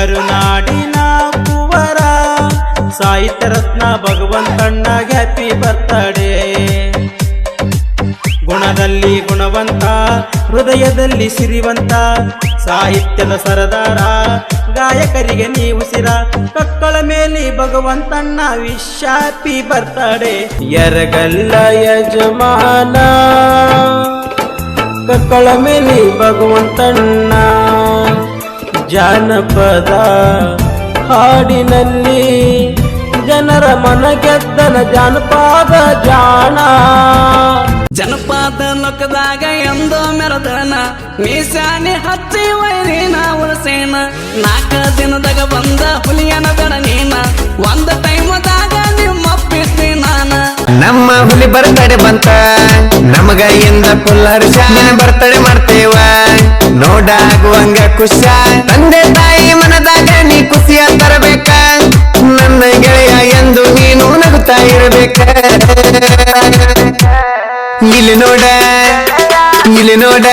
ಕರುನಾಡಿನ ಕುವರ, ಸಾಹಿತ್ಯ ರತ್ನ ಭಗವಂತಣ್ಣ happy birthday. ಗುಣದಲ್ಲಿ ಗುಣವಂತ, ಹೃದಯದಲ್ಲಿ ಸಿರಿವಂತ, ಸಾಹಿತ್ಯದ ಸರದಾರ, ಗಾಯಕರಿಗೆ ನೀವು ಸಿರ, ಕಕ್ಕಳ ಮೇಲೆ ಭಗವಂತಣ್ಣ ವಿಶಾಪಿ ಬರ್ತಾಡೆ. ಎರಗಲ್ಲ ಯಜಮಾನ, ಕಕ್ಕಳ ಮೇಲೆ ಭಗವಂತಣ್ಣ ಜಾನಪದ ಹಾಡಿನಲ್ಲಿ ಜನರ ಮನ ಗೆದ್ದನ ಜಾನಪದ ಜಾಣ. ಜನಪದ ಲೋಕದಾಗ ಎಂದೋ ಮೆರದನ ಮೀಸಾನಿ ಹಚ್ಚಿ ವೈರಿನ ಉಳಸೇನ ನಾಲ್ಕ ದಿನದಾಗ ಬಂದ ಹುಲಿಯನ ದಡ ನೀನ ಒಂದ ಟೈಮದಾಗ ನಿಮ್ಮಪ್ಪಿದ್ದಿ ನಾನ ನಮ್ಮ ಹುಲಿ ಬರ್ತಡೆ ಬಂತ ನಮಗ ಎಂದ ಪುಲ್ಲರ್ ಶಾನೆ ಬರ್ತಡೆ ಮಾಡ್ತೇವ. ನೋಡಾಗುವಂಗ ಖುಷ ತಂದೆ ತಾಯಿ ಮನದಾಗ ನೀ ಖುಷಿಯ ತರಬೇಕ. ನನ್ನ ಗೆಳೆಯ ಎಂದು ನೀನು ನಗುತ್ತಾ ಇರಬೇಕ. ಇಲ್ಲಿ ನೋಡ ಇಲ್ಲಿ ನೋಡ.